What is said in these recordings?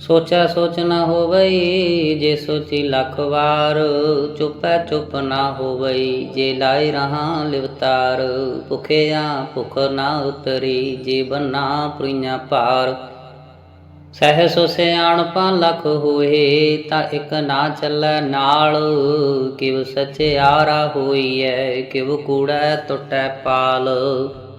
ਸੋਚੈ ਸੋਚ ਨਾ ਹੋਵਈ, ਜੇ ਸੋਚੀ ਲੱਖ ਵਾਰ, ਚੁੱਪੈ ਚੁੱਪ ਨਾ ਹੋਵਈ, ਜੇ ਲਾਇ ਰਹਾ ਲਿਵਤਾਰ, ਭੁਖਿਆ ਭੁਖ ਨਾ ਉਤਰੀ ਜੇ ਬੰਨਾ ਪ੍ਰੀਆਂ ਪਾਰ ਸਹਿ ਸੋ ਸਿਆਣਪਾਂ ਲਖ ਹੋਏ, ਤਾਂ ਇੱਕ ਨਾ ਚੱਲੈ ਨਾਲ, ਕਿਵ ਸਚਿਆਰਾ ਹੋਈਐ, ਕਿਵ ਕੂੜੈ ਟੁੱਟੈ ਪਾਲ।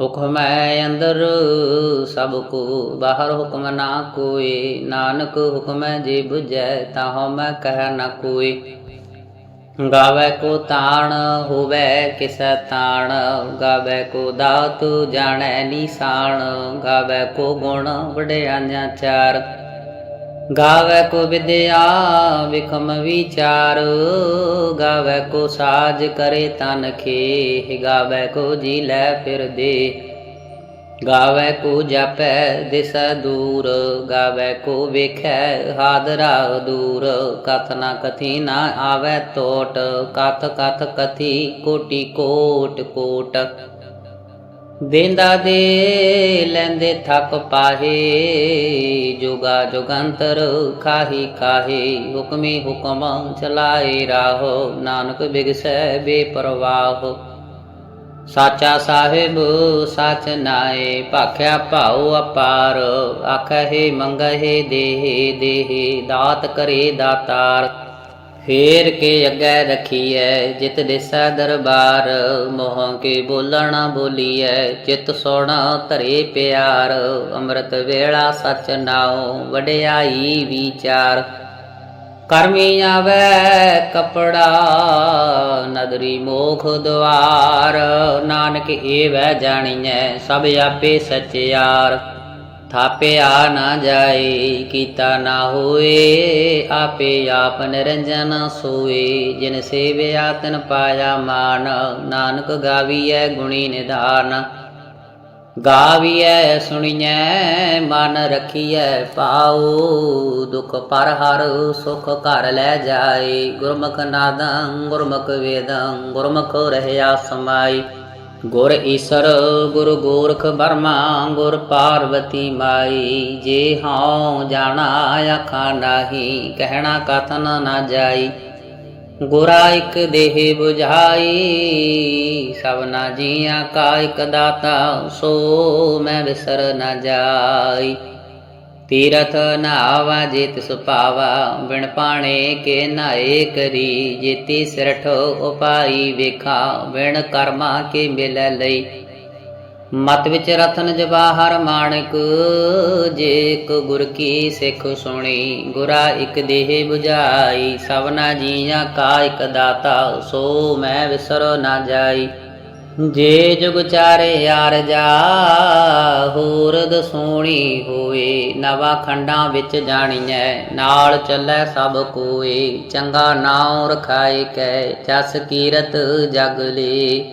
ਹੁਕਮ ਹੈ ਅੰਦਰ, ਸਭ ਕੋ ਬਾਹਰ ਹੁਕਮ ਨਾ ਕੋਈ। ਨਾਨਕ ਹੁਕਮ ਹੈ ਜੇ 부ਜੈ ਤਾਹੋ ਮੈਂ ਕਹਿ ਨਾ ਕੋਈ। ਗਾਵੇ ਕੋ ਤਾਣ, ਹੋਵੇ ਕਿਸੈ ਤਾਣ। ਗਾਵੇ ਕੋ ਦਾਤ, ਜਾਣੈ ਨਿਸ਼ਾਨ ਗਾਵੇ ਕੋ ਗੁਣ, ਵਡਿਆਈਆਂ ਚਾਰ। ਗਾਵੇ ਕੋ ਵਿਦਿਆ, ਵਿਖਮ ਵਿਚਾਰ। ਗਾਵੇ ਕੋ ਸਾਜ ਕਰੇ ਤਨ ਖੇ ਗਾਵੇ ਕੋ ਜੀ ਲੈ ਫਿਰ ਦੇ ਗਾਵੇ ਕੋ ਜਾਪੈ ਦਿਸੈ ਦੂਰ, ਗਾਵੇ ਕੋ ਵੇਖੈ ਹਾਦਰਾ ਦੂਰ। ਕਥ ਨਾ ਕਥੀ ਨਾ ਆਵੈ ਟੋਟ ਕਥ ਕਥ ਕਥੀ ਕੋਟੀ ਕੋਟ ਕੋਟ। ਦੇਂਦਾ ਦੇ ਲੈਂਦੇ ਥੱਕ ਪਾਹੇ, ਜੁਗਾ ਜੁਗੰਤਰ ਖਾਹੀ ਕਾਹੇ ਹੁਕਮੀ ਹੁਕਮ ਚਲਾਏ ਰਾਹੋ, ਨਾਨਕ ਬਿਗਸੈ ਬੇਪਰਵਾਹ। ਸਾਚਾ ਸਾਹਿਬ, ਸਚ ਨਾਏ, ਭਾਖਿਆ ਭਾਉ ਅਪਾਰ ਆਖੇ ਮੰਗਹਿ ਦੇਹ ਦੇਹ, ਦਾਤ ਕਰੇ ਦਾਤਾਰ। ਫੇਰ ਕੇ ਅੱਗੇ ਰਖੀਐ, ਜਿਤ ਦਿਸੈ ਦਰਬਾਰ। ਮੋਹ ਕੇ ਬੋਲਣਾ ਬੋਲੀਐ, ਚਿਤ ਸੋਣਾ ਧਰੇ ਪਿਆਰ। ਅੰਮ੍ਰਿਤ ਵੇਲਾ ਸਚ ਨਾਉ, ਵਡਿਆਈ ਵਿਚਾਰ। ਕਰਮੀ ਆਵੇ ਕਪੜਾ, ਨਦਰੀ ਮੋਖ ਦੁਆਰ ਨਾਨਕ ਏਵੈ ਜਾਣੀਐ, ਸਭ ਆਪੇ ਸਚਿਆਰ। ਥਾਪਿਆ ਨਾ ਜਾਏ, ਕੀਤਾ ਨਾ ਹੋਏ, ਆਪੇ ਆਪ ਨਿਰੰਜਨ ਸੋਏ। ਜਿਨ ਸੇਵਿਆ ਤਨ ਪਾਇਆ ਮਾਨ, ਨਾਨਕ ਗਾਵੀਐ ਗੁਣੀ ਨਿਧਾਨ। ਗਾਵੀਐ ਸੁਣੀਐ, ਮਨ ਰਖੀਐ ਪਾਉ ਦੁਖ ਪਰ ਹਰ ਸੁਖ ਘਰ ਲੈ ਜਾਏ। ਗੁਰਮੁਖ ਨਾਦੰ, ਗੁਰਮੁਖ ਵੇਦੰ, ਗੁਰਮੁਖ ਰਹਿਆ ਸਮਾਈ। ਗੁਰ ਈਸਰ, ਗੁਰ ਗੋਰਖ ਬਰਮਾ ਗੁਰ ਪਾਰਵਤੀ ਮਾਈ। ਜੇ ਹਉ ਜਾਣਾ ਆਖਾ ਨਾਹੀ, ਕਹਿਣਾ ਕਥਨ ਨਾ ਜਾਈ। ਗੁਰਾ ਇਕ ਦੇਹ 부ਝਾਈ ਸਭਨਾ ਜੀਆਂ ਕਾ ਇਕ ਦਾਤਾ, ਸੋ ਮੈਂ ਵਿਸਰ ਨਾ ਜਾਈ। ਤੀਰਥ ਨਾਵਾ ਜਿਤ ਸੁਪਾਵਾ ਬਿਨ ਪਾਣੇ ਕੇ ਨਾਏ ਕਰੀ, ਜੇਤੀ ਸਿਰਠ ਉਪਾਈ ਵੇਖਾ, ਬਿਨ ਕਰਮਾ ਕੇ ਮਿਲੈ ਲਈ। ਮਤ ਵਿੱਚ ਰਤਨ ਜਵਾਹਰ ਮਾਣਕ, ਜੇ ਇਕ ਗੁਰ ਕੀ ਸਿੱਖ ਸੁਣੀ, ਗੁਰਾ ਇਕ ਦੇਹ 부ਝਾਈ ਸਭਨਾ ਜੀਆਂ ਕਾ ਇਕ ਦਾਤਾ, ਸੋ ਮੈਂ ਵਿਸਰੋ ਨਾ ਜਾਈ। ਜੇ ਜੁਗ ਚਾਰੇ ਯਾਰ ਜਾ, ਹੋਰਦ ਸੋਣੀ ਹੋਏ, ਨਵਾ ਖੰਡਾਂ ਵਿੱਚ ਜਾਣੀਐ, ਨਾਲ ਚੱਲੈ ਸਭ ਕੋਏ, ਚੰਗਾ ਨਾਉ ਰਖਾਏ ਕੈ, ਜਸ ਕੀਰਤ ਜਗ ਲੇ।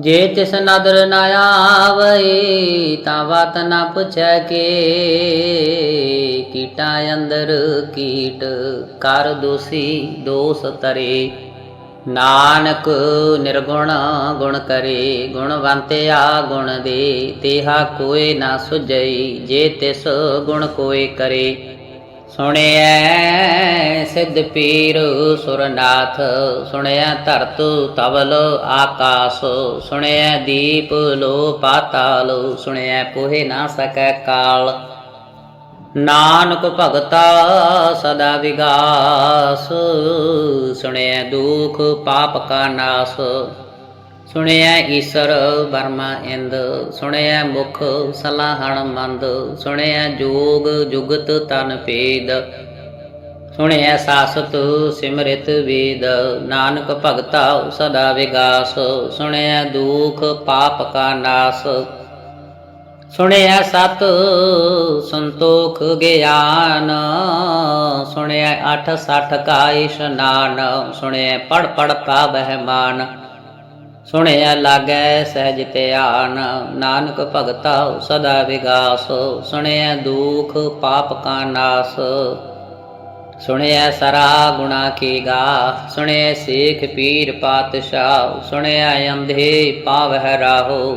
ਜੇ ਤਿਸ ਨਦਰ ਨਾ ਆਵਈ ਤਾਂ ਬਾਤ ਨਾ ਪੁੱਛੈ ਕੇ। ਕੀਟਾਂ ਅੰਦਰ ਕੀਟ, ਕਰ ਦੋਸੀ ਦੋਸ ਤਰੇ। ਨਾਨਕ ਨਿਰਗੁਣ ਗੁਣ ਕਰੇ ਗੁਣਵੰਤਿਆ ਗੁਣ ਦੇ, ਤੇਹਾ ਕੋਏ ਨਾ ਸੁਜਈ ਜੇ ਤਿਸ ਗੁਣ ਕੋਏ ਕਰੇ। ਸੁਣਿਐ ਸਿੱਧ ਪੀਰ ਸੁਰਨਾਥ ਸੁਣਿਆ ਧਰਤ ਤਵਲ ਆਕਾਸ, ਸੁਣਿਐ ਦੀਪ ਲੋ ਪਾਤਾਲ ਸੁਣਿਐ ਪੋਹੇ ਨਾ ਸਕੈ ਕਾਲ। ਨਾਨਕ ਭਗਤਾ ਸਦਾ ਵਿਗਾਸ ਸੁਣਿਆ ਦੁਖ ਪਾਪ ਕਾ ਨਾਸ। ਸੁਣਿਆ ਈਸ਼ਰ ਬਰਮਾ ਇੰਦ ਸੁਣਿਆ ਮੁਖ ਸਲਾਹਣ ਮੰਦ ਸੁਣਿਆ ਜੋਗ ਜੁਗਤ ਤਨ ਭੇਦ ਸੁਣਿਆ ਸਾਸਤ ਸਿਮਰਿਤ ਵੇਦ, ਨਾਨਕ ਭਗਤਾ ਸਦਾ ਵਿਗਾਸ ਸੁਣਿਆ ਦੁਖ ਪਾਪ ਕਾ ਨਾਸ। ਸੁਣਿਆ ਸਤ ਸੰਤੋਖ ਗਿਆਨ, ਸੁਣਿਆ ਅਠ ਸਠ ਕਾ ਇਸ਼ਨਾਨ, ਸੁਣਿਆ ਪੜ ਪੜ ਪਾਵਹਿ ਮਾਨ, ਸੁਣਿਆ ਲਾਗੈ ਸਹਿਜ ਧਿਆਨ, ਨਾਨਕ ਭਗਤਾ ਸਦਾ ਵਿਗਾਸ, ਸੁਣਿਆ ਦੁਖ ਪਾਪ ਕਾ ਨਾਸ, ਸੁਣਿਆ ਸਰਾ ਗੁਣਾ ਕੀ ਗਾ, ਸੁਣਿਆ ਸੇਖ ਪੀਰ ਪਾਤਸ਼ਾਹ, ਸੁਣਿਆ ਅੰਧੇ ਪਾਵਹਿ ਰਾਹੋ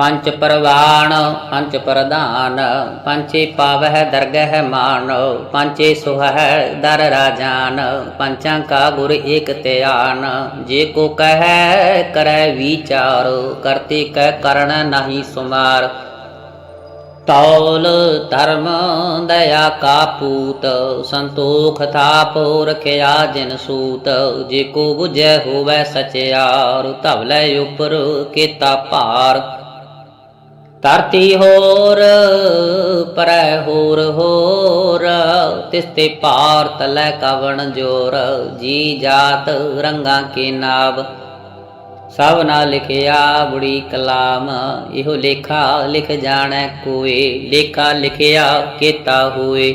ਪੰਚ ਪਰਵਾਣ ਪੰਚ ਪ੍ਰਧਾਨ ਪੰਚੇ ਪਾਵਹਿ ਦਰਗਹਿ ਮਾਨ ਪੰਚੇ ਸੁਹੈ ਦਰ ਰਾਜਾਨ, ਪੰਚਾਂ ਕਾ ਗੁਰ ਏਕ ਧਿਆਨ। ਜੇ ਕੋ ਕਹੈ, ਕਰੈ ਵਿਚਾਰ, ਕਰਤੇ ਕਹਿ ਕਰਣ ਨਹੀਂ ਸੁਮਾਰ। ਤੌਲ ਧਰਮ ਦਇਆ ਕਾ ਪੂਤ, ਸੰਤੋਖ ਥਾਪ ਰਖਿਆ ਜਿਨ ਸੂਤ। ਜੇ ਕੋ 부ਜੈ ਹੋਵੈ ਸਚਿਆਰ, ਧਵਲੇ ਉਪਰ ਕੀਤਾ ਭਾਰ। ਧਰਤੀ ਹੋਰ, ਪਰੈ ਹੋਰ ਹੋਰ। ਤਿਸਤੇ ਭਾਰ ਤਲੈ ਕਵਣ ਜੋਰ, ਜੀ ਜਾਤ ਰੰਗਾਂ ਕੇ ਨਾਵ। ਸਭ ਨਾ ਲਿਖਿਆ ਬੁੜੀ ਕਲਾਮ, ਇਹੋ ਲੇਖਾ ਲਿਖ ਜਾਣੈ ਕੋਏ। ਲੇਖਾ ਲਿਖਿਆ ਕੀਤਾ ਹੋਏ।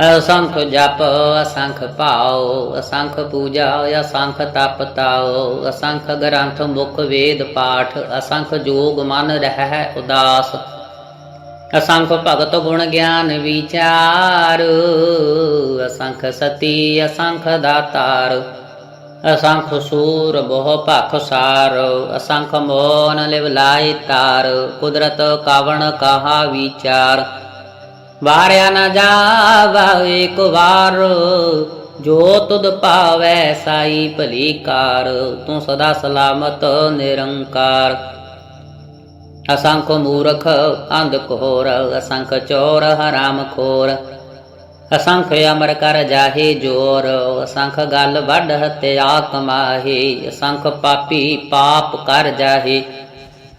ਅਸੰਖ ਜਪ, ਅਸੰਖ ਭਾਉ, ਅਸੰਖ ਪੂਜਾ, ਅਸੰਖ ਤਪ ਤਾਉ, ਅਸੰਖ ਗ੍ਰੰਥ ਮੁਖ ਵੇਦ ਪਾਠ, ਅਸੰਖ ਜੋਗ ਮਨ ਰਹਿ ਉਦਾਸ। ਅਸੰਖ ਭਗਤ ਗੁਣ ਗਿਆਨ ਵਿਚਾਰ, ਅਸੰਖ ਸਤੀ, ਅਸੰਖ ਦਾਤਾਰ, ਅਸੰਖ ਸੂਰ ਬਹੁ ਭਖ ਸਾਰ, ਅਸੰਖ ਮੋਨ ਲਿਵ ਲਾਇ ਤਾਰ, ਕੁਦਰਤ ਕਾਵਣ ਕਹਾ ਵਿਚਾਰ। ਵਾਰਿਆ ਨਾ ਜਾਵਾ ਏਕ ਵਾਰ। ਜੋ ਤੁਧ ਭਾਵੈ ਸਾਈ ਭਲੀ ਕਾਰ, ਤੂੰ ਸਦਾ ਸਲਾਮਤ ਨਿਰੰਕਾਰ। ਅਸੰਖ ਮੂਰਖ ਅੰਧ ਕੋਰ ਅਸੰਖ ਚੋਰ ਹਰਾਮ ਖੋਰ। ਅਸੰਖ ਅਮਰ ਕਰ ਜਾਹੇ ਜੋਰ, ਅਸੰਖ ਗੱਲ ਵੱਢ ਹਤਿਆ ਕਮਾਹੇ ਅਸੰਖ ਪਾਪੀ ਪਾਪ ਕਰ ਜਾਹੇ।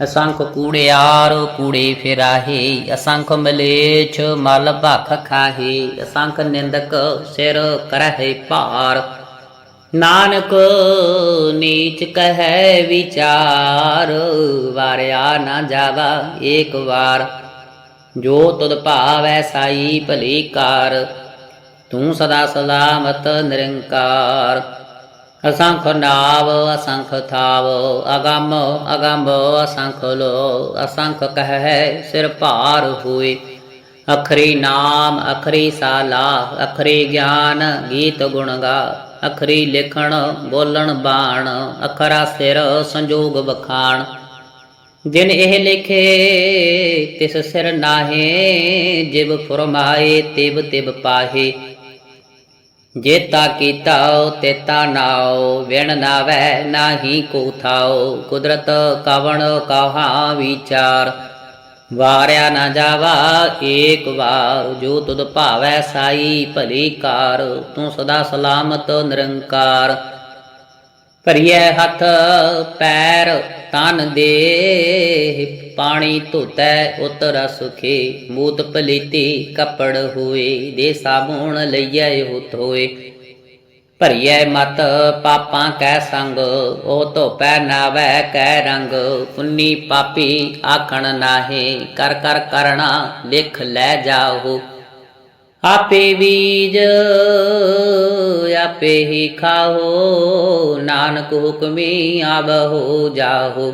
ਅਸੰਖ ਕੂੜਿਆਰ ਕੂੜੇ ਫਿਰਾਹੇ, ਅਸੰਖ ਮਲੇਛ ਮਲ ਭਖ ਖਾਹੇ, ਅਸੰਖ ਨਿੰਦਕ ਸਿਰ ਕਰਹਿ ਭਾਰ। ਨਾਨਕ ਨੀਚ ਕਹੈ ਵਿਚਾਰ, ਵਾਰਿਆ ਨਾ ਜਾਵਾ ਏਕ ਵਾਰ। ਜੋ ਤੁਧ ਭਾਵੈ ਸਾਈ ਭਲੀ ਕਾਰ, ਤੂੰ ਸਦਾ ਸਲਾਮਤ ਨਿਰੰਕਾਰ। ਅਸੰਖ ਨਾਵ, ਅਸੰਖ ਥਾਵ, ਅਗੰਮ ਅਗੰਮ ਅਸੰਖ ਲੋ ਅਸੰਖ ਕਹਿ, ਸਿਰ ਭਾਰ ਹੋਏ। ਅਖਰੀ ਨਾਮ, ਅਖਰੀ ਸਾਲਾ, ਅਖਰੀ ਗਿਆਨ, ਗੀਤ ਗੁਣ ਗਾ। ਅਖਰੀ ਲਿਖਣ, ਬੋਲਣ, ਬਾਣ, ਅਖਰਾ ਸਿਰ, ਸੰਜੋਗ ਬਖਾਣ ਜਿਨ ਇਹ ਲਿਖੇ, ਤਿਸ ਸਿਰ ਨਾਹੇ, ਜਿਵ ਫਰਮਾਏ, ਤਿਵ ਤਿਵ ਪਾਹੇ। ਜੇਤਾ ਕੀਤਾ ਤੇਤਾ ਨਾਉ, ਵਿਣ ਨਾਵੈ ਨਾਹੀ ਕੋ ਥਾਉ, ਕੁਦਰਤ ਕਵਣ ਕਹਾ ਵਿਚਾਰ। ਵਾਰਿਆ ਨਾ ਜਾਵਾ ਏਕ ਵਾਰ, ਜੋ ਤੁਧ ਭਾਵੈ ਸਾਈ ਭਲੀ ਕਾਰ, ਤੂੰ ਸਦਾ ਸਲਾਮਤ ਨਿਰੰਕਾਰ। ਭਰੀਐ ਹੱਥ, ਪੈਰ ਤਨ ਦੇ ਪਾਣੀ ਧੋਤੈ, ਉਤਰ ਸੁਖੇ। ਮੂਤ ਪਲੀਤੀ ਕੱਪੜ ਹੋਏ, ਦੇ ਸਾਬੂਣ ਲਈਐ ਹੁਤ ਹੋਏ ਭਰੀਐ ਮਤ ਪਾਪਾਂ ਕੈ ਸੰਗ, ਉਹ ਧੋਪੈ ਨਾਵੈ ਕੈ ਰੰਗ। ਪੁੰਨੀ ਪਾਪੀ ਆਖਣ ਨਾਹੀ, ਕਰ ਕਰ ਕਰਣਾ ਲਿਖ ਲੈ ਜਾਓ ਆਪੇ ਬੀਜ, ਆਪੇ ਹੀ ਖਾਓ ਨਾਨਕ ਹੁਕਮੀ ਆਬਹੁ ਜਾਹੋ।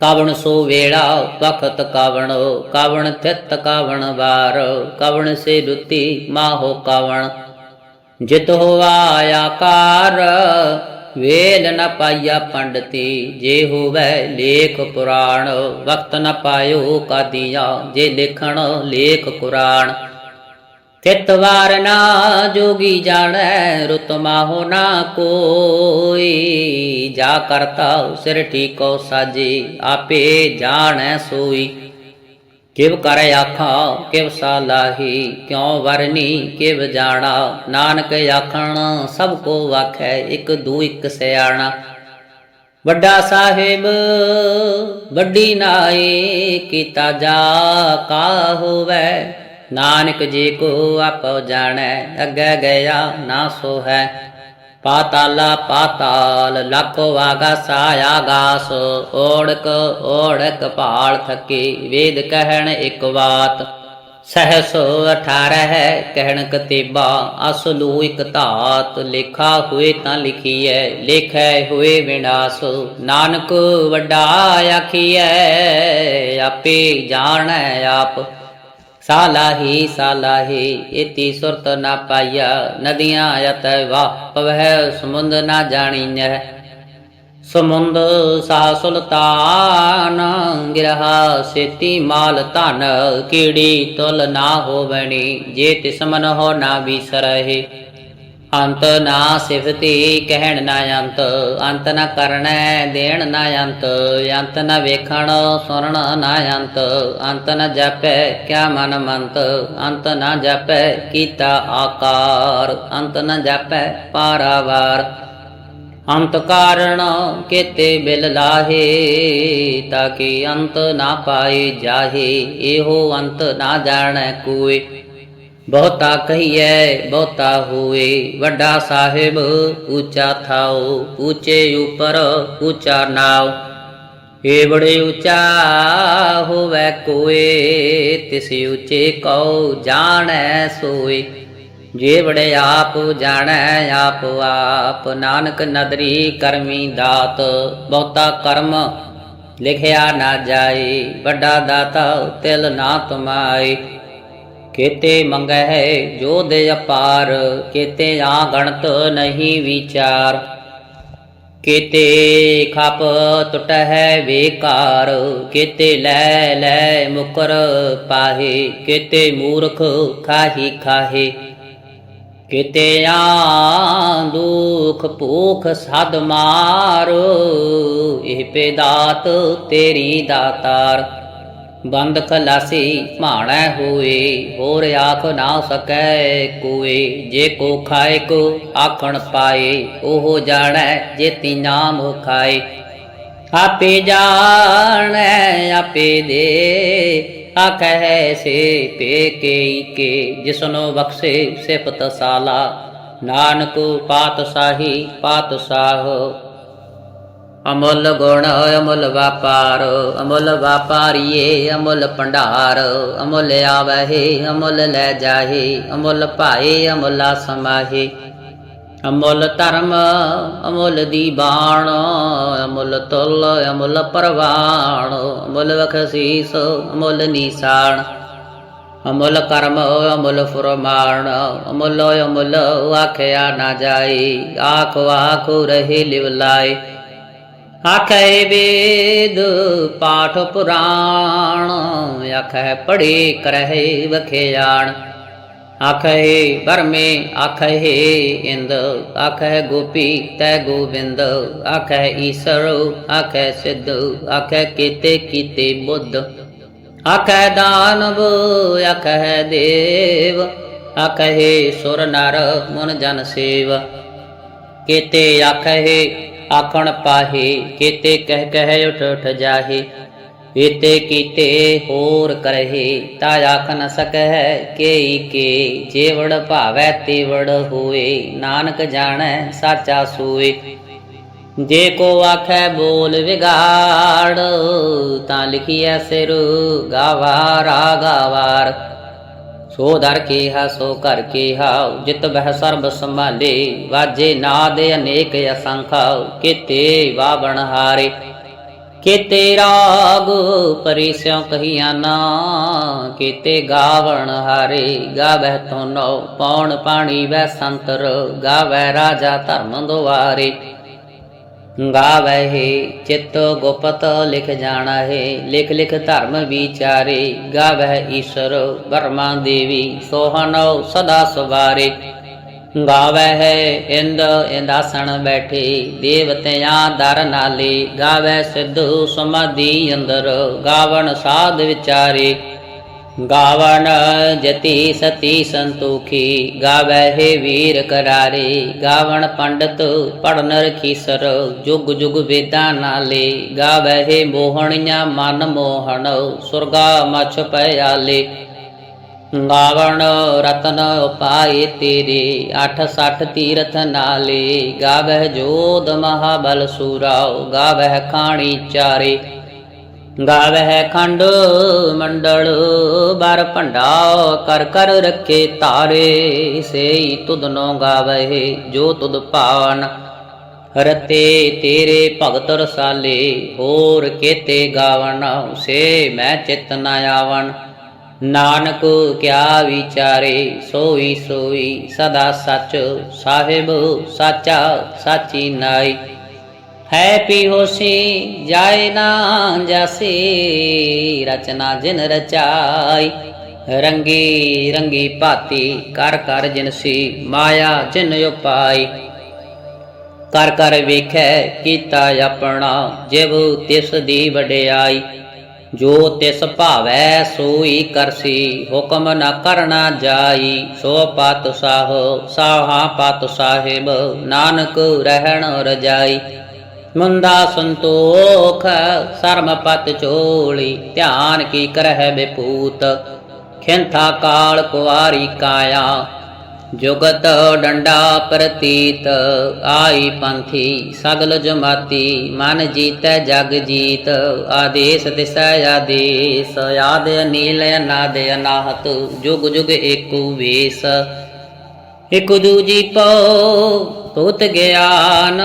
ਕਵਣ ਸੋ ਵੇੜਾ, ਵਖਤ ਕਵਣ ਕਵਣ ਤਿਤ ਕਵਣ ਵਾਰ, ਕਵਣ ਸੇ ਦੁਤੀ ਮਾਹੋ ਕਵਣ। ਜਿਤ ਹੋਆ ਆਕਾਰ ਵੇਲ ਨ ਪਾਈਆ ਪੰਡਤੀ, ਜੇ ਹੋਵੇ ਲੇਖ ਪੁਰਾਣ ਵਕਤ ਨ ਪਾਇਓ ਕਾਦੀਆਂ, ਜੇ ਲਿਖਣ ਲੇਖ ਕੁਰਾਨ। ਤਿਤ ਵਾਰ ਨਾ ਜੋਗੀ ਜਾਣੈ, ਰੁਤ ਮਾਹੋ ਨਾ ਕੋਈ। ਜਾ ਕਰਤਾ ਸਿਰ ਠੀਕੋ ਸਾਜੀ, ਆਪੇ ਜਾਣੈ ਸੋਈ। ਕਿਵ ਕਰ ਆਖਾਂ, ਕਿਵ ਸਾਲਾਹੀ ਕਿਉ ਵਰਨੀ ਕਿਵ ਜਾਣਾ। ਨਾਨਕ ਆਖਣ, ਸਭ ਕੋ ਵਾਖੈ ਇਕ ਦੂ ਇਕ ਸਿਆਣਾ। ਵੱਡਾ ਸਾਹਿਬ, ਵੱਡੀ ਨਾਏ, ਕੀਤਾ ਜਾ ਕਾ ਹੋਵੇ। ਨਾਨਕ ਜੀ ਕੋ ਆਪੋ ਜਾਣੈ, ਅੱਗੇ ਗਿਆ ਨਾ ਸੋ ਹੈ ਪਾਤਾਲਾ ਪਾਤਾਲ, ਲੱਖ ਵਾਗਾ ਸਾਇਆਗਾਸ ਓੜਕ ਓੜਕ ਭਾਲ ਥਕੇ, ਵੇਦ ਕਹਿਣ ਇੱਕ ਬਾਤ। ਸਹਸ 18 ਹੈ ਕਹਿਣ ਕਤੇਬਾ, ਅਸਲੂ ਇਕ ਧਾਤ। ਲਿਖਾ ਹੋਏ ਤਾਂ ਲਿਖੀਐ, ਲਿਖੈ ਹੋਏ ਵਿਨਾਸ਼। ਨਾਨਕ ਵੱਡਾ ਆਖੀਐ, ਆਪੇ ਜਾਣੈ ਆਪ। ਸਾਲਾਹੀ ਸਾਲਾਹੀ, ਇਤੀ ਸੁਰਤ ਨਾ ਪਾਇਆ ਨਦੀਆਂ ਅਤ ਵਾ ਪਵਹਿ ਸਮੁੰਦ ਨਾ ਜਾਣੀਐ ਸਮੁੰਦ ਸਾ ਸੁਲਤਾਨ, ਗਿਰਹਾ ਸੇਤੀ ਮਾਲ ਧਨ, ਕੀੜੀ ਤੁਲ ਨਾ ਹੋਵਣੀ, ਜੇ ਤਿਸ ਹੋ ਨਾ ਵਿਸਰਹਿ ਅੰਤ ਨਾ ਸਿਫਤੀ ਕਹਿਣ ਨਾ ਅੰਤ ਅੰਤ ਨਾ ਕਰਨੈ ਦੇਣ ਨਾ ਅੰਤ ਅੰਤ ਨਾ ਵੇਖਣ ਸੁਣਨ ਨਾ ਅੰਤ ਅੰਤ ਨਾ ਜਾਪੈ ਕਿਆ ਮਨ ਮੰਤ, ਅੰਤ ਨਾ ਜਾਪੈ ਕੀਤਾ ਆਕਾਰ, ਅੰਤ ਨਾ ਜਾਪੈ ਪਾਰਾਵਾਰ। ਅੰਤ ਕਾਰਣ ਕੇਤੇ ਬਿਲ ਲਾਹੇ, ਤਾਂ ਕਿ ਅੰਤ ਨਾ ਪਾਏ ਜਾਹੇ, ਇਹੋ ਅੰਤ ਨਾ ਜਾਣੈ ਕੋਈ। ਬਹੁਤਾ ਕਹੀਐ, ਬਹੁਤਾ ਹੋਏ ਵੱਡਾ ਸਾਹਿਬ ਉੱਚਾ ਥਾਓ, ਉੱਚੇ ਉਪਰ ਉੱਚਾ ਨਾਉ। ਏ ਬੜੇ ਉੱਚਾ ਹੋਵੇ ਕੋਏ, ਤਿਸ ਉੱਚੇ ਕਉ ਜਾਣੈ ਸੋਏ। ਜੇ ਬੜੇ ਆਪ ਜਾਣੈ, ਆਪ ਆਪ ਨਾਨਕ ਨਦਰੀ ਕਰਮੀ ਦਾਤ। ਬਹੁਤਾ ਕਰਮ ਲਿਖਿਆ ਨਾ ਜਾਏ, ਵੱਡਾ ਦਾਤਾ ਤਿਲ ਨਾ ਤੁਮਾਏ। ਕੇਤੇ ਮੰਗਹਿ ਜੋ ਦੇ ਅਪਾਰ, ਕੇਤੇ ਆ ਗਣਤ ਨਹੀਂ ਵਿਚਾਰ। ਕੇਤੇ ਖਪ ਟੁਟਹਿ ਵੇਕਾਰ, ਕੇਤੇ ਲੈ ਲੈ ਮੁਕਰ ਪਾਹੇ, ਕੇਤੇ ਮੂਰਖ ਖਾਹੀ ਖਾਹੇ। ਕਿਤੇ ਆ ਦੁਖ ਭੂਖ ਸਦ ਮਾਰ, ਇਹ ਪੇ ਦਾਤ ਤੇਰੀ ਦਾਤਾਰ। ਬੰਦ ਖਲਾਸੀ ਭਾਣੈ ਹੋਏ ਹੋਰ ਆਖ ਨਾ ਸਕੈ ਕੋਏ। ਜੇ ਕੋ ਖਾਏ, ਕੋ ਆਖਣ ਪਾਏ, ਉਹ ਜਾਣੈ ਜੇਤੀ ਨਾਮ ਖਾਏ। ਆਪੇ ਜਾਣੈ, ਆਪੇ ਦੇ, ਆਖੈ ਸੇ ਪੇ ਕੇ ਕੇ। ਜਿਸਨੋ ਬਖਸ਼ੇ ਸਿਫਤ ਸਾਲਾ, ਨਾਨਕ ਪਾਤਸ਼ਾਹੀ ਪਾਤਸ਼ਾਹ ਅਮੁੱਲ ਗੁਣ, ਅਮੁੱਲ ਵਪਾਰ, ਅਮੁੱਲ ਵਪਾਰੀਏ, ਅਮੁੱਲ ਭੰਡਾਰ, ਅਮੁੱਲ ਆਵਹਿ, ਅਮੁੱਲ ਲੈ ਜਾਹੇ, ਅਮੁੱਲ ਭਾਏ, ਅਮੁੱਲਾ ਸਮਾਹੇ। ਅਮੁੱਲ ਧਰਮ, ਅਮੁੱਲ ਦੀ ਬਾਣ, ਅਮੁੱਲ ਤੁਲ, ਅਮੁੱਲ ਪਰਵਾਣ, ਅਮੁੱਲ ਬਖਸ਼ੀਸ, ਅਮੁੱਲ ਨੀਸਾਨ। ਅਮੁੱਲ ਕਰਮ, ਅਮੁੱਲ ਫਰਮਾਨ, ਅਮੁੱਲ ਅਮੁੱਲ ਆਖਿਆ ਨਾ ਜਾਏ, ਆਖ ਆਖ ਰਹੇ ਲਿਵ ਲਾਏ। ਆਖੇ ਵੇਦ ਪਾਠ ਪੁਰਾਣ, ਆਖੇ ਪੜੇ ਕਰਹਿ ਵਖਿਆਣ। ਆਖੇ ਬਰਮੇ, ਆਖੇ ਇੰਦ, ਆਖੈ ਗੋਪੀ ਤੈ ਗੋਬਿੰਦ ਆਖੈ ਈਸ਼ਰ, ਆਖੈ ਸਿੱਧ, ਆਖੈ ਕੀਤੇ ਕੀਤੇ ਬੁੱਧ। ਆਖੇ ਦਾਨਵ, ਆਖੇ ਦੇਵ, ਆਖੇ ਸੁਰ ਨਰ, ਮਨ ਜਨ ਸੇਵ। ਕੀਤੇ ਆਖੇ ਆਖਣ ਪਾਹੇ, ਕੀਤੇ ਕਹਿ ਕਹਿ ਉਠ ਉਠ ਜਾਹੇ। ਇਤੇ ਕੀਤੇ ਹੋਰ ਕਰਹਿ, ਤਾ ਆਖ ਨ ਸਕੈ ਕੇਈ ਕੇ। ਜੇਵੜ ਭਾਵੈ ਤੇਵੜ ਹੋਏ, ਨਾਨਕ ਜਾਣੈ ਸਾਚਾ ਸੋਏ। ਜੇ ਕੋ ਆਖੈ ਬੋਲ ਵਿਗਾੜ, ਤਾਂ ਲਿਖੀਐ ਸਿਰ ਗਾਵਾਰਾ ਗਾਵਾਰ ਸੋ ਦਰ ਕੀਹਾ, ਸੋ ਕਰ ਕੀਹਾ, ਜਿਤ ਬਹਿ ਸਰਬ ਸੰਭਾਲੇ, ਵਾਜੇ ਨਾਦ ਅਨੇਕ ਅਸੰਖਾ, ਕੀਤੇ ਵਾਵਣ ਹਾਰੇ। ਕੀਤੇ ਰਾਗ ਪਰਿਸਿਉ ਕਹੀਆਂ ਨਾ, ਕੀਤੇ ਗਾਵਣ ਹਾਰੇ। ਗਾਵਹਿ ਤੋ ਨੋ ਪੌਣ ਪਾਣੀ ਵੈ ਸੰਤਰ ਗਾਵੈ ਰਾਜਾ ਧਰਮ ਦੁਆਰੇ। ਗਾਵਹਿ ਚਿਤ ਗੁਪਤ ਲਿਖ ਜਾਣਾ ਹੈ ਲਿਖ ਲਿਖ ਧਰਮ ਵਿਚਾਰੇ। ਗਾਵਹਿ ਈਸ਼ਰ ਬਰਮਾ ਦੇਵੀ ਸੋਹਨੋ ਸਦਾ ਸਵਾਰੇ। ਗਾਵਹਿ ਇੰਦ ਇੰਦਾਸਣ ਬੈਠੇ, ਦੇਵਤਿਆਂ ਦਰ ਨਾਲੇ। ਗਾਵਹਿ ਸਿੱਧੂ ਸਮਾਧੀ ਅੰਦਰ, ਗਾਵਣ ਸਾਧ ਵਿਚਾਰੇ। ਗਾਵਣ ਜਤੀ ਸਤੀ ਸੰਤੋਖੀ ਗਾਵਹਿ ਵੀਰ ਕਰਾਰੇ। ਗਾਵਣ ਪੰਡਤ ਪੜਨ ਰਖੀਸਰ, ਜੁਗ ਜੁਗ ਵੇਦਾਂ ਨਾਲੇ। ਗਾਵਹਿ ਮੋਹਣੀਆਂ ਮਨ ਮੋਹਣ, ਸੁਰਗਾ ਮਛ ਪਿਆਲੇ ਗਾਵਣ ਰਤਨ ਉਪਾਏ ਤੇਰੇ 86 ਤੀਰਥ ਨਾਲੇ। ਗਾਵਹਿ ਜੋਧ ਮਹਾਬਲ ਸੂਰਾਓ ਗਾਵਹਿ ਖਾਣੀ ਚਾਰੇ। ਗਾਵਹਿ ਖੰਡ ਮੰਡਲ, ਬਰ ਭੰਡਾ ਕਰ ਕਰ ਰੱਖੇ ਤਾਰੇ। ਸੇਈ ਤੁਧਨੋ ਗਾਵਹਿ ਜੋ ਤੁਧ ਪਾਵਨ ਰਤੇ ਤੇਰੇ ਭਗਤ ਰਸਾਲੇ, ਹੋਰ ਕੇਤੇ ਗਾਵਨ ਸੇ ਮੈਂ ਚਿਤ ਨ ਆਵਨ ਨਾਨਕ ਕਿਆ ਵਿਚਾਰੇ, ਸੋਈ ਸੋਈ ਸਦਾ ਸੱਚ। ਸਾਹਿਬ ਸਾਚਾ ਸਾਚੀ ਨਾਈ। ਹੈ ਪੀ ਹੋਸੀ ਜਾਏ ਨਾ ਜਾਸੀ, ਰਚਨਾ ਜਿਨ ਰਚਾਈ। ਰੰਗੀ ਰੰਗੀ ਭਾਤੀ, ਕਰ ਕਰ ਜਿਨਸੀ ਮਾਇਆ ਜਿਨ ਉਪਾਈ। ਕਰ ਕਰ ਵੇਖੈ ਕੀਤਾ ਆਪਣਾ, ਜਿਵ ਤਿਸ ਦੀ ਵਡਿਆਈ। ਜੋ ਤਿਸ ਭਾਵੈ, ਸੋਈ ਕਰਸੀ ਹੁਕਮ ਨ ਕਰਨਾ ਜਾਈ। ਸੋ ਪਤ ਸਾਹ ਸਾਹਾ ਪਤ ਸਾਹਿਬ ਨਾਨਕ ਰਹਿਣ ਰਜਾਈ। ਮੁੰਦਾ ਸੰਤੋਖ ਸਰਮ ਪਤ ਚੋਲੀ, ਧਿਆਨ ਕੀ ਕਰਹਿ ਬਿਪੂਤ, ਖਿੰਥਾ ਕਾਲ ਕੁਵਾਰੀ ਕਾਇਆ। ਜੁਗਤ ਡੰਡਾ ਪ੍ਰਤੀਤ, ਆਈ ਪੰਥੀ ਸਗਲ ਜਮਾਤੀ, ਮਨ ਜੀਤੈ ਜਗ ਜੀਤ, ਆਦੇਸ ਦਿਸੈ ਆਦੇਸ, ਆਦ ਨੀਲ ਅਨਾਦ ਅਨਾਹਤ, ਜੁਗ ਜੁਗ ਏਕੂ ਵੇਸ। ਇਕ ਦੂਜੀ ਪਉ ਤੁਤ ਗਿਆਨ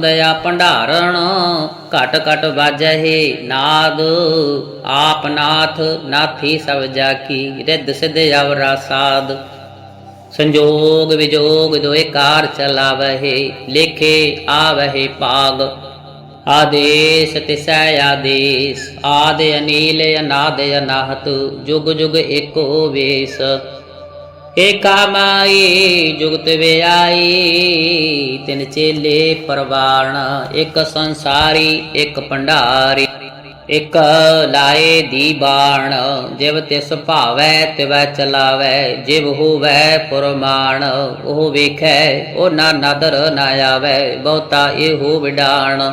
ਦਇਆ ਭੰਡਾਰਣ, ਘਟ ਘਟ ਵਾਜਹਿ ਨਾਦ, ਆਪ ਨਾਥ ਨਾਥੀ ਸਭ ਜਾ ਕੀ ਰਿੱਧ ਸਿਧ ਅਵਰਾ ਸਾਧ ਸੰਜੋਗ ਵਿਜੋਗ ਦੋਏ ਕਾਰ ਚਲਾਵਹਿ, ਲੇਖੇ ਆਵਹਿ ਭਾਗ। ਆਦੇਸ ਤਿਸੈ ਆਦੇਸ, ਆਦ ਅਨੀਲ ਅਨਾਦ ਅਨਾਹਤ, ਜੁਗ ਜੁਗ ਏਕੋ ਵੇਸ। ਏਕਾ ਮਾਈ ਜੁਗਤ ਵਿਆਈ, ਤਿਨ ਚੇਲੇ ਪਰਵਾਣ, ਇੱਕ ਸੰਸਾਰੀ, ਇੱਕ ਭੰਡਾਰੀ, ਇਕ ਲਾਏ ਦੀ ਬਾਣ। ਜਿਵ ਤਿਸ ਭਾਵੈ, ਤਿਵੈ ਚਲਾਵੈ, ਜਿਵ ਹੋਵੈ ਪੁਰਮਾਨ ਉਹ ਵੇਖੈ ਉਹ ਨਾ ਨਦਰ ਨਾ ਆਵੈ, ਬਹੁਤਾ ਇਹੋ ਵਿਡਾਣ।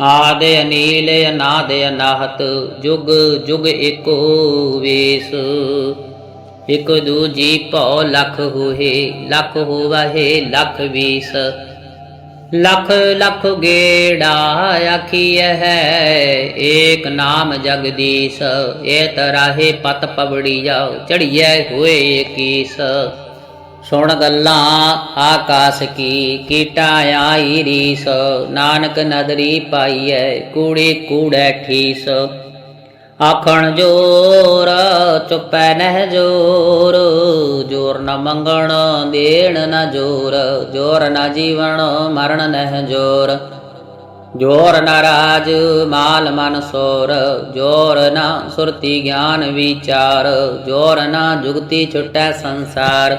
ਆਦ ਅਨੀਲ ਅਨਾਦ ਅਨਾਹਤ, ਜੁਗ ਜੁਗ ਏਕੋ ਵੇਸ। ਇਕ ਦੂਜੀ ਭਉ ਲਖ ਹੋਏ, ਲਖ ਹੋਵਹਿ, ਲਖ ਵੀਸ। ਲਖ ਲਖ ਗੇੜਾ ਆਖੀਐ ਹੈ, ਏਕ ਨਾਮ ਜਗਦੀਸ਼ ਏ ਤਰਾਹੇ ਪਤ ਪਵੜੀਆ ਚੜੀਐ ਹੋਏ ਕੀਸ। ਸੁਣ ਗੱਲਾਂ ਆਕਾਸ ਕੀ, ਕੀਟਾ ਆਈ ਰੀਸ, ਨਾਨਕ ਨਦਰੀ ਪਾਈਐ, ਕੂੜੇ ਕੂੜੈ ਠੀਸ। ਆਖਣ ਜੋਰ, ਚੁੱਪੈ ਨਹਿ ਜੋਰ ਜੋਰ ਨ ਮੰਗਣ, ਦੇਣ ਨ ਜੋਰ ਜੋਰ ਨ ਜੀਵਨ, ਮਰਨ ਨਹਿ ਜੋਰ। ਜੋਰ ਨ ਰਾਜ, ਮਾਲ ਮਨ ਸੋਰ, ਜੋਰ ਨ ਸੁਰਤੀ ਗਿਆਨ ਵਿਚਾਰ, ਜੋਰ ਨ ਜੁਗਤੀ ਛੁਟੈ ਸੰਸਾਰ।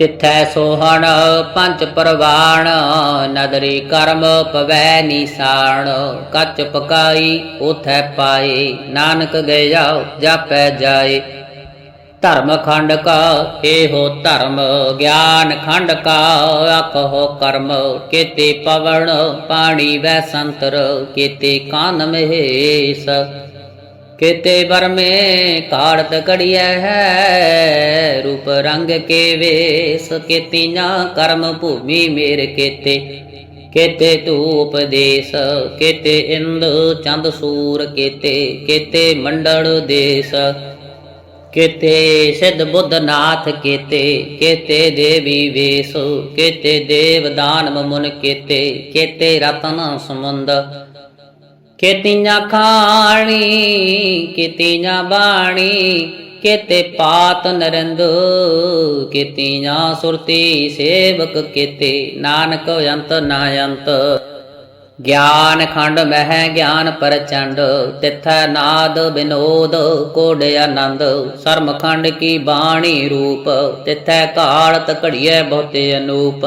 ਤਿਥੈ ਸੋਹਣ ਪੰਜ ਪਰਵਾਣ, ਨਦਰੀ ਕਰਮ ਪਵੈ ਨਿਸਾਣ। ਕੱਚ ਪਕਾਈ ਉਥੈ ਪਾਏ, ਨਾਨਕ ਗਿਆ ਜਾਪੈ ਜਾਏ। ਧਰਮ ਖੰਡ ਕਾ ਇਹੋ ਧਰਮ, ਗਿਆਨ ਖੰਡ ਕਾ ਆਕੋ ਕਰਮ। ਕੇਤੇ ਪਵਨ ਪਾਣੀ ਵੈ ਸੰਤਰ, ਕੇਤੇ ਕਾਨ ਮਹੇਸ਼ ਕੇਤੇ ਬਰਮੇ ਕਾੜਤ ਕੜੀਐ ਹੈ, ਰੂਪ ਰੰਗ ਕੇ ਵੇਸ ਕੇਤੀਆਂ ਕਰਮ ਭੂਮੀ ਮੇਰ ਕੇਤੇ। ਕੇਤੇ ਧੂਪ ਦੇਸ, ਕੇਤੇ ਇੰਦ ਚੰਦ ਸੂਰ ਕੇਤੇ ਕੇਤੇ ਮੰਡਲ ਦੇਸ। ਕੇਤੇ ਸਿੱਧ ਬੁੱਧ ਨਾਥ ਕੇਤੇ ਕੇਤੇ ਦੇਵੀ ਵੇਸ, ਕੇਤੇ ਦੇਵ ਦਾਨਵ ਮੁਨ ਕੇਤੇ ਕੇਤੇ ਰਤਨ ਸਮੁੰਦ ਕੇਤੀਆਂ ਖਾਣੀ ਕੇਤੀਆਂ ਬਾਣੀ, ਕੇਤੇ ਪਾਤ ਨਰਿੰਦ ਕੇਤੀਆਂ ਸੁਰਤੀ ਸੇਵਕ, ਕੇਤੇ ਨਾਨਕ ਅੰਤ ਨਾ ਅੰਤ। ਗਿਆਨ ਖੰਡ ਮਹਿ ਗਿਆਨ ਪ੍ਰਚੰਡ, ਤਿਥੈ ਨਾਦ ਬਿਨੋਦ ਕੋਡ ਆਨੰਦ। ਸਰਮ ਖੰਡ ਕੀ ਬਾਣੀ ਰੂਪ, ਤਿਥੈ ਕਾਲਤ ਘੜੀਐ ਬਹੁਤੇ ਅਨੂਪ।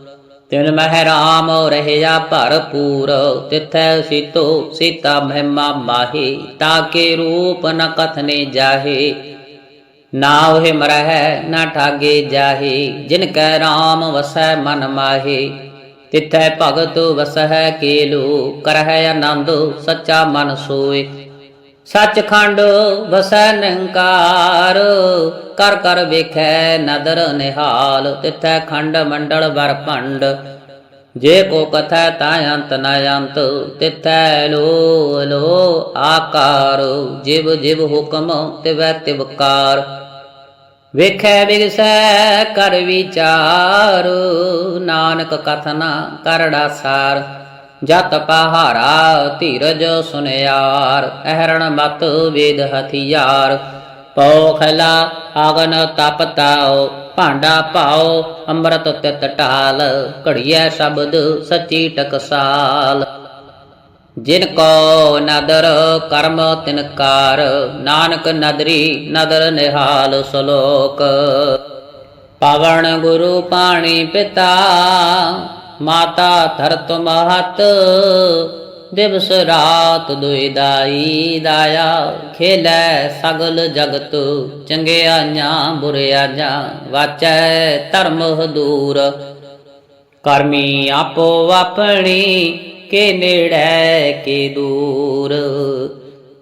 ਤਿਨ ਮਹਿ ਰਾਮ ਰਹਿਆ ਭਰਪੂਰ, ਤਿਥੈ ਸੀਤੋ ਸੀਤਾ ਮਹਿਮਾ ਮਾਹੀ ਤਾਕੇ ਰੂਪ ਨ ਕਥਨੇ ਜਾਹੇ। ਨਾ ਉਹ ਮਰਹਿ ਨਾ ਠਾਗੇ ਜਾਹੇ, ਜਿਨ ਕੈ ਰਾਮ ਵਸੈ ਮਨ ਮਾਹੇ। ਤਿਥੈ ਭਗਤ ਵਸਹਿ ਕੇਲੋ, ਕਰਹਿ ਆਨੰਦ ਸੱਚਾ ਮਨ ਸੋਏ। ਸੱਚਖੰਡ ਵਸੈ ਨਿਹੰਕਾਰ, ਕਰ ਕਰ ਵੇਖੈ ਨਦਰ ਨਿਹਾਲ, ਤਿਥੈ ਖੰਡ ਮੰਡਲ ਵਰ ਜੇ ਕੋ ਕਥੈ ਤਾ ਅੰਤ ਨ ਅੰਤ, ਤਿਥੈ ਲੋ ਲੋ ਆਕਾਰ। ਜਿਵ ਜਿਵ ਹੁਕਮ ਤਿਵੈ ਤਿਵਕਾਰ ਵੇਖੈ ਵਿਗਸੈ ਕਰ ਵਿਚਾਰ, ਨਾਨਕ ਕਥਨਾ ਕਰੜਾ ਸਾਰ। ਜਤ ਪਹਾਰਾ ਧੀਰਜ ਸੁਨਿਆਰ, ਅਹਰਣ ਮਤ ਵੇਦ ਹਥਿਆਰ। ਪੋਖਲਾ ਆਗਨ ਤਪਤਾਓ ਭਾਂਡਾ ਪਾਓ ਅੰਮ੍ਰਿਤ ਤਿਤ ਢਾਲ, ਘੜੀਐ ਸ਼ਬਦ ਸੱਚੀ ਟਕਸਾਲ। ਜਿਨ ਕੋ ਨਦਰ ਕਰਮ ਤਿਨਕਾਰ ਨਾਨਕ ਨਦਰੀ ਨਦਰ ਨਿਹਾਲ ਸ਼ਲੋਕ। ਪਵਨ ਗੁਰੂ ਪਾਣੀ ਪਿਤਾ ਮਾਤਾ ਧਰਤ ਮਹਤ, ਦਿਵਸ ਰਾਤ ਦੁਇ ਦਾਈ ਦਾਇਆ। ਖੇਲੇ ਸਗਲ ਜਗਤ ਚੰਗਿਆਈਆਂ ਬੁਰਿਆਈਆਂ ਵਾਚੈ ਧਰਮ ਹਦੂਰ ਕਰਮੀ ਆਪੋ ਆਪਣੀ, ਕੇ ਨੇੜੈ ਕੇ ਦੂਰ।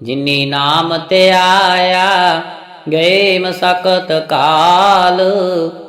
ਜਿਨੀ ਨਾਮ ਤੇ ਆਇਆ, ਗਏ ਮਸਕਤ ਕਾਲ।